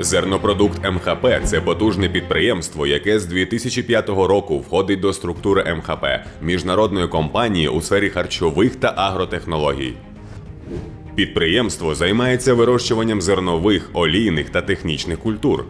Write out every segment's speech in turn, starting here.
Зернопродукт МХП це потужне підприємство, яке з 2005 року входить до структури МХП міжнародної компанії у сфері харчових та агротехнологій. Підприємство займається вирощуванням зернових, олійних та технічних культур.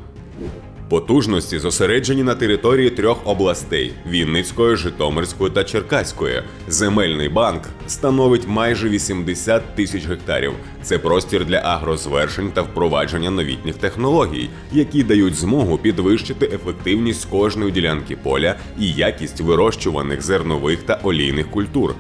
Потужності зосереджені на території трьох областей Вінницької, Житомирської та Черкаської. Земельний банк становить майже 80 тисяч гектарів. Це простір для агрозвершень та впровадження новітніх технологій, які дають змогу підвищити ефективність кожної ділянки поля і якість вирощуваних зернових та олійних культур.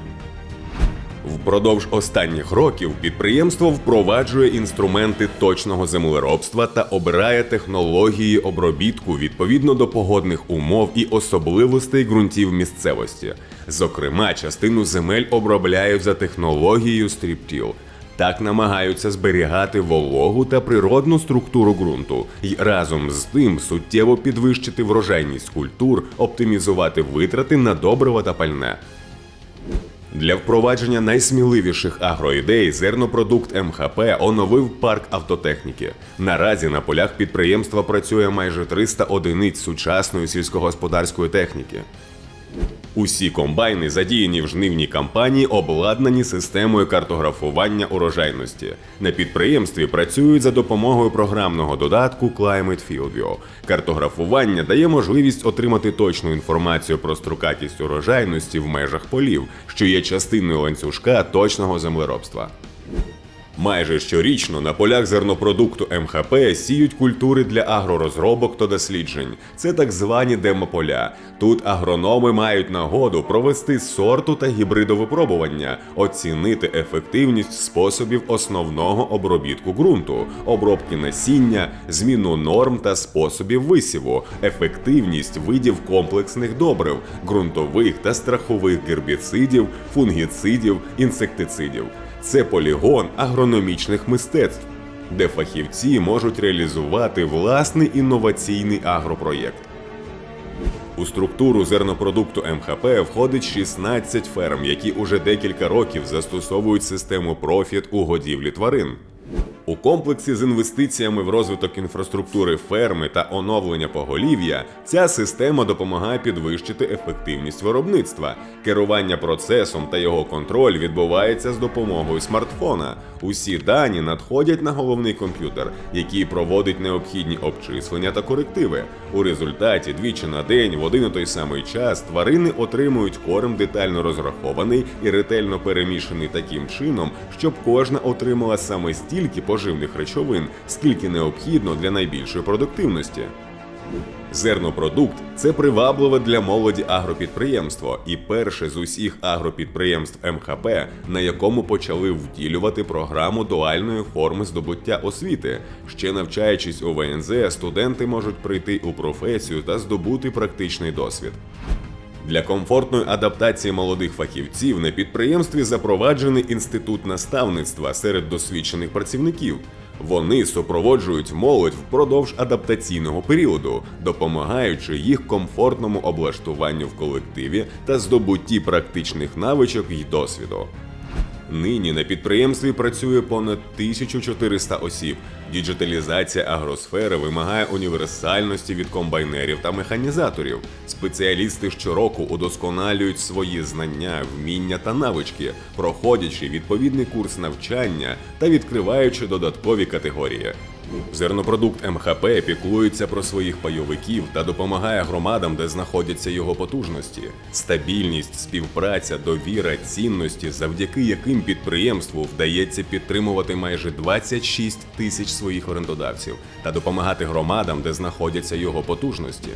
Впродовж останніх років підприємство впроваджує інструменти точного землеробства та обирає технології обробітку відповідно до погодних умов і особливостей ґрунтів місцевості. Зокрема, частину земель обробляють за технологією стріптіл. Так намагаються зберігати вологу та природну структуру ґрунту і разом з тим суттєво підвищити врожайність культур, оптимізувати витрати на добрива та пальне. Для впровадження найсміливіших агроідей зернопродукт МХП оновив парк автотехніки. Наразі на полях підприємства працює майже 300 одиниць сучасної сільськогосподарської техніки. Усі комбайни, задіяні в жнивній кампанії, обладнані системою картографування урожайності. На підприємстві працюють за допомогою програмного додатку Climate FieldView. Картографування дає можливість отримати точну інформацію про строкатість урожайності в межах полів, що є частиною ланцюжка точного землеробства. Майже щорічно на полях зернопродукту МХП сіють культури для агророзробок та досліджень. Це так звані демополя. Тут агрономи мають нагоду провести сорту та гібридовипробування, оцінити ефективність способів основного обробітку ґрунту, обробки насіння, зміну норм та способів висіву, ефективність видів комплексних добрив, ґрунтових та страхових гербіцидів, фунгіцидів, інсектицидів. Це полігон агрономічних мистецтв, де фахівці можуть реалізувати власний інноваційний агропроєкт. У структуру зернопродукту МХП входить 16 ферм, які уже декілька років застосовують систему профіт у годівлі тварин. У комплексі з інвестиціями в розвиток інфраструктури ферми та оновлення поголів'я ця система допомагає підвищити ефективність виробництва. Керування процесом та його контроль відбувається з допомогою смартфона. Усі дані надходять на головний комп'ютер, який проводить необхідні обчислення та корективи. У результаті двічі на день в один і той самий час тварини отримують корм детально розрахований і ретельно перемішаний таким чином, щоб кожна отримала саме стільки поживних речовин, скільки необхідно для найбільшої продуктивності. Зернопродукт це привабливе для молоді агропідприємство і перше з усіх агропідприємств МХП, на якому почали втілювати програму дуальної форми здобуття освіти. Ще навчаючись у ВНЗ, студенти можуть прийти у професію та здобути практичний досвід. Для комфортної адаптації молодих фахівців на підприємстві запроваджений інститут наставництва серед досвідчених працівників. Вони супроводжують молодь впродовж адаптаційного періоду, допомагаючи їх комфортному облаштуванню в колективі та здобутті практичних навичок і досвіду. Нині на підприємстві працює понад 1400 осіб. Діджиталізація агросфери вимагає універсальності від комбайнерів та механізаторів. Спеціалісти щороку удосконалюють свої знання, вміння та навички, проходячи відповідний курс навчання та відкриваючи додаткові категорії. Зернопродукт МХП піклується про своїх пайовиків та допомагає громадам, де знаходяться його потужності. Стабільність, співпраця, довіра, цінності, завдяки яким підприємству вдається підтримувати майже 26 тисяч своїх орендодавців та допомагати громадам, де знаходяться його потужності.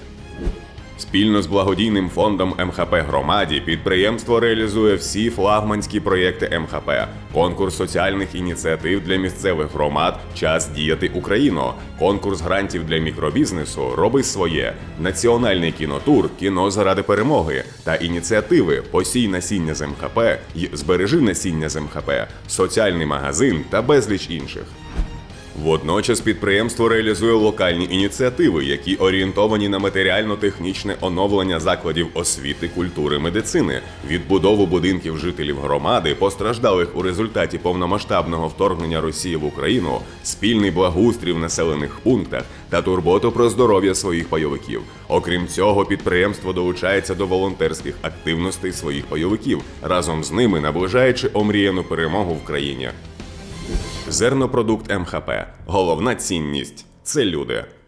Спільно з благодійним фондом МХП громаді підприємство реалізує всі флагманські проєкти МХП, конкурс соціальних ініціатив для місцевих громад Час діяти Україно, конкурс грантів для мікробізнесу Роби своє, національний кінотур Кіно заради перемоги та ініціативи Посій насіння з МХП й Збережи насіння з МХП, соціальний магазин та безліч інших. Водночас підприємство реалізує локальні ініціативи, які орієнтовані на матеріально-технічне оновлення закладів освіти, культури, медицини, відбудову будинків жителів громади, постраждалих у результаті повномасштабного вторгнення Росії в Україну, спільний благоустрій в населених пунктах та турботу про здоров'я своїх пайовиків. Окрім цього, підприємство долучається до волонтерських активностей своїх пайовиків, разом з ними наближаючи омріяну перемогу в країні. Зернопродукт МХП. Головна цінність це люди.